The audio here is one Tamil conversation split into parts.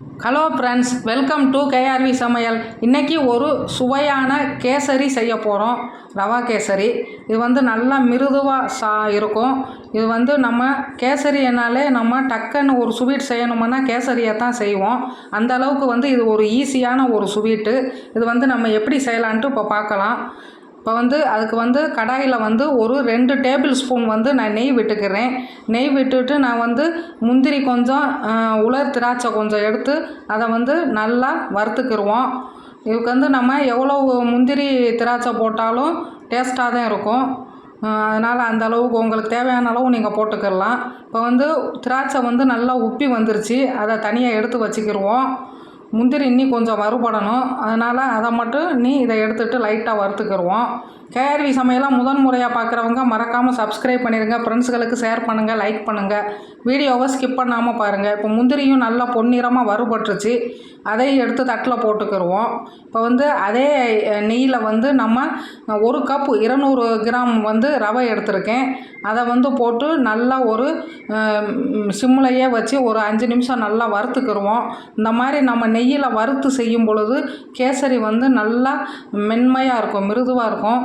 Hello friends welcome to KRV சமையல். இன்றைக்கி ஒரு சுவையான கேசரி செய்ய போகிறோம் ரவா கேசரி. இது வந்து நல்லா மிருதுவாக சா இருக்கும். இது வந்து நம்ம கேசரினாலே நம்ம டக்குன்னு ஒரு ஸ்வீட் செய்யணுமுன்னா கேசரியை தான் செய்வோம். அந்த அளவுக்கு வந்து இது ஒரு ஈஸியான ஒரு ஸ்வீட்டு இது வந்து நம்ம எப்படி செய்யலான்ட்டு இப்போ பார்க்கலாம். இப்போ வந்து அதுக்கு வந்து கடாயில் வந்து ஒரு ரெண்டு டேபிள் ஸ்பூன் வந்து நான் நெய் விட்டுக்கிறேன். நெய் விட்டுட்டு நான் வந்து முந்திரி கொஞ்சம் உலர் திராட்சை கொஞ்சம் எடுத்து அதை வந்து நல்லா வறுத்துக்கிடுவோம் இதுக்கு வந்து நம்ம எவ்வளோ முந்திரி திராட்சை போட்டாலும் டேஸ்ட்டாக தான் இருக்கும். அதனால் அந்த அளவுக்கு உங்களுக்கு தேவையான அளவு நீங்கள் போட்டுக்கிடலாம். இப்போ வந்து திராட்சை வந்து நல்லா உப்பி வந்துருச்சு. அதை தனியாக எடுத்து வச்சுக்கிடுவோம் முந்திரி இன்னி கொஞ்சம் வறுபடணும். அதனால் அதை மட்டும் நீ இதை எடுத்துகிட்டு லைட்டாக வறுத்துக்கிடுவோம் கேஆர்வி சமையலாம் முதன் முறையாக பார்க்குறவங்க மறக்காமல் சப்ஸ்கிரைப் பண்ணிடுங்க ஃப்ரெண்ட்ஸுகளுக்கு ஷேர் பண்ணுங்கள் லைக் பண்ணுங்கள் வீடியோவை ஸ்கிப் பண்ணாமல் பாருங்கள் இப்போ முந்திரியும் நல்லா பொன்னிறமாக வறுபட்டுருச்சு. அதையும் எடுத்து தட்டில் போட்டுக்கிடுவோம் இப்போ வந்து அதே நெய்யில் வந்து நம்ம ஒரு கப் இருநூறு கிராம் வந்து ரவை எடுத்திருக்கேன். அதை வந்து போட்டு நல்லா ஒரு சிம்லையே வச்சு ஒரு அஞ்சு நிமிஷம் நல்லா வறுத்துக்கிடுவோம் இந்த மாதிரி நம்ம நெய்யில் வறுத்து செய்யும் பொழுது கேசரி வந்து நல்லா மென்மையாக இருக்கும் மிருதுவாக இருக்கும்.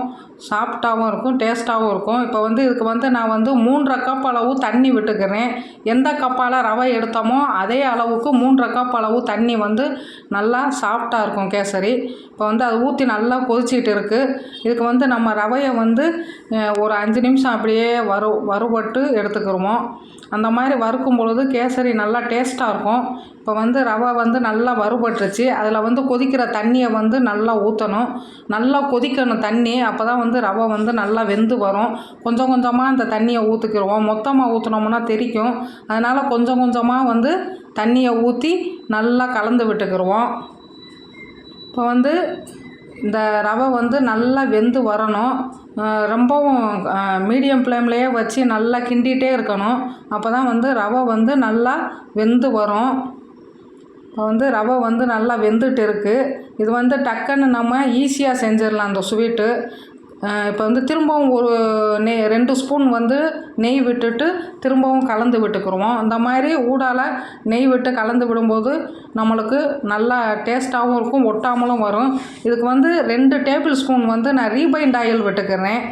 சாஃப்டாகவும் இருக்கும் டேஸ்ட்டாகவும் இருக்கும். இப்போ வந்து இதுக்கு வந்து நான் வந்து மூன்றரை கப் அளவு தண்ணி விட்டுக்கிறேன். எந்த கப்பால் ரவை எடுத்தோமோ அதே அளவுக்கு மூன்றரை கப் அளவு தண்ணி வந்து நல்லா சாஃப்டாக இருக்கும் கேசரி. இப்போ வந்து அது ஊற்றி நல்லா கொதிச்சிட்டு இருக்குது இதுக்கு வந்து நம்ம ரவையை வந்து ஒரு அஞ்சு நிமிஷம் அப்படியே வறு வறுபட்டு எடுத்துக்கிறோமோ அந்த மாதிரி வறுக்கும் பொழுது கேசரி நல்லா டேஸ்ட்டாக இருக்கும். இப்போ வந்து ரவை வந்து நல்லா வறுபட்டுருச்சு. அதில் வந்து கொதிக்கிற தண்ணியை வந்து நல்லா ஊற்றணும் நல்லா கொதிக்கணும் தண்ணி. அப்போ தான் வந்து ரவை வந்து நல்லா வெந்து வரும். கொஞ்சம் கொஞ்சமாக அந்த தண்ணியை ஊற்றிக்கிடுவோம் மொத்தமாக ஊற்றினோம்னா தெரிக்கும். அதனால் கொஞ்சம் கொஞ்சமாக வந்து தண்ணியை ஊற்றி நல்லா கலந்து விட்டுக்கிடுவோம் இப்போ வந்து இந்த ரவை வந்து நல்லா வெந்து வரணும். ரொம்பவும் மீடியம் ஃப்ளேம்லேயே வச்சு நல்லா கிண்டிகிட்டே இருக்கணும். அப்போ தான் வந்து ரவை வந்து நல்லா வெந்து வரும். இப்போ வந்து ரவை வந்து நல்லா வெந்துட்டு இருக்குது இது வந்து டக்குன்னு நம்ம ஈஸியாக செஞ்சிடலாம் அந்த ஸ்வீட்டு இப்போ வந்து திரும்பவும் ஒரு நெய் ரெண்டு ஸ்பூன் வந்து நெய் விட்டுட்டு திரும்பவும் கலந்து விட்டுக்குருவோம். இந்த மாதிரி ஊடால நெய் விட்டு கலந்து விடும்போது நம்மளுக்கு நல்லா டேஸ்ட்டாகவும் இருக்கும் ஒட்டாமலும் வரும். இதுக்கு வந்து ரெண்டு டேபிள் ஸ்பூன் வந்து நான் ரீபைண்ட் ஆயில் விட்டுக்கிறேன்.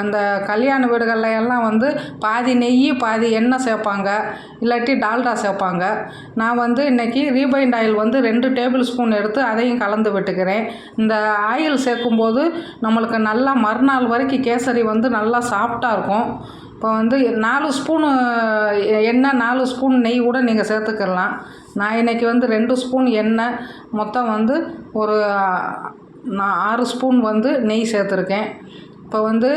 அந்த கல்யாண வீடுகளில் எல்லாம் வந்து பாதி நெய் பாதி எண்ணெய் சேர்ப்பாங்க. இல்லாட்டி டால்டா சேர்ப்பாங்க. நான் வந்து இன்றைக்கி ரீபைண்ட் ஆயில் வந்து ரெண்டு டேபிள் ஸ்பூன் எடுத்து அதையும் கலந்து விட்டுக்கிறேன். இந்த ஆயில் சேர்க்கும்போது நம்மளுக்கு நல்லா மறுநாள் வரைக்கும் கேசரி வந்து நல்லா சாஃப்டாக இருக்கும். இப்போ வந்து நாலு ஸ்பூனு எண்ணெய் நாலு ஸ்பூன் நெய் கூட நீங்கள் சேர்த்துக்கலாம். நான் இன்றைக்கி வந்து ரெண்டு ஸ்பூன் எண்ணெய் மொத்தம் வந்து ஒரு நான் ஆறு ஸ்பூன் வந்து நெய் சேர்த்துருக்கேன். இப்போ வந்து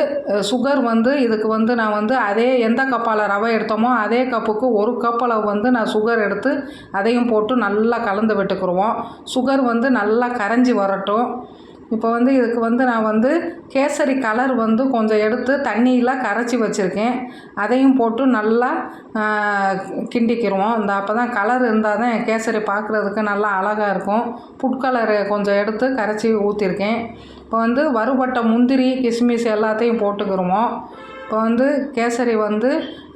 சுகர் வந்து இதுக்கு வந்து நான் வந்து அதே எந்த கப்பால் ரவை எடுத்தோமோ அதே கப்புக்கு ஒரு கப்பளவு வந்து நான் சுகர் எடுத்து அதையும் போட்டு நல்லா கலந்து விட்டுக்குருவோம். சுகர் வந்து நல்லா கரைஞ்சி வரட்டும். இப்போ வந்து இதுக்கு வந்து நான் வந்து கேசரி கலர் வந்து கொஞ்சம் எடுத்து தண்ணியில் கரைச்சி வச்சுருக்கேன். அதையும் போட்டு நல்லா கிண்டிக்கிடுவோம் இந்த அப்போ தான் கலர் இருந்தால் தான் கேசரி பார்க்குறதுக்கு நல்லா அழகாக இருக்கும். புட் கலரு கொஞ்சம் எடுத்து கரைச்சி ஊற்றிருக்கேன் இப்போ வந்து வறுபட்ட முந்திரி கிஸ்மிஸ் எல்லாத்தையும் போட்டுக்கிருவோம். இப்போ வந்து கேசரி வந்து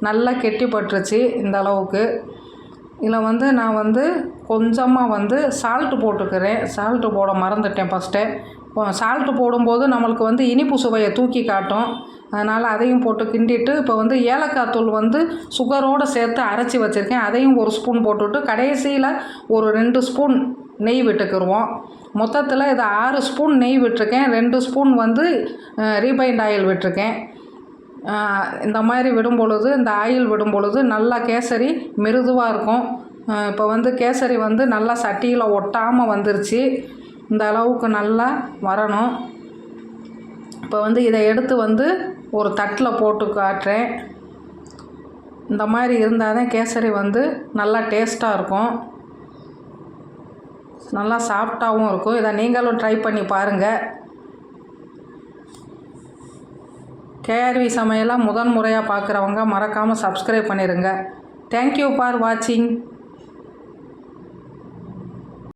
நல்லா கெட்டிப்பட்டுருச்சு இந்த அளவுக்கு. இதில் வந்து நான் வந்து கொஞ்சமாக வந்து சால்ட்டு போட்டுக்கிறேன். சால்ட்டு போட மறந்துட்டேன் ஃபஸ்ட்டு சால்ட்டு போடும்போது நம்மளுக்கு வந்து இனிப்பு சுவையை தூக்கி காட்டும். அதனால் அதையும் போட்டு கிண்டிட்டு இப்போ வந்து ஏலக்காய் தூள் வந்து சுகரோடு சேர்த்து அரைச்சி வச்சுருக்கேன். அதையும் ஒரு ஸ்பூன் போட்டுவிட்டு கடைசியில் ஒரு ரெண்டு ஸ்பூன் நெய் விட்டுக்கிருவோம். மொத்தத்தில் இது ஆறு ஸ்பூன் நெய் விட்டிருக்கேன். ரெண்டு ஸ்பூன் வந்து ரீபைண்ட் ஆயில் விட்டிருக்கேன். இந்த மாதிரி விடும் பொழுது இந்த ஆயில் விடும் பொழுது நல்லா கேசரி மிருதுவாக இருக்கும். இப்போ வந்து கேசரி வந்து நல்லா சட்டியில் ஒட்டாமல் வந்துருச்சு. இந்த அளவுக்கு நல்லா வரணும். இப்போ வந்து இதை எடுத்து வந்து ஒரு தட்டில் போட்டு காட்டுறேன். இந்த மாதிரி இருந்தால் தான் கேசரி வந்து நல்லா டேஸ்ட்டாக இருக்கும். நல்லா சாஃப்டாகவும் இருக்கும். இதை நீங்களும் ட்ரை பண்ணி பாருங்கள் கேஆர்வி சமையலாக முதன் முறையாக பார்க்குறவங்க மறக்காமல் சப்ஸ்கிரைப் பண்ணிடுங்க தேங்க்யூ ஃபார் வாட்சிங்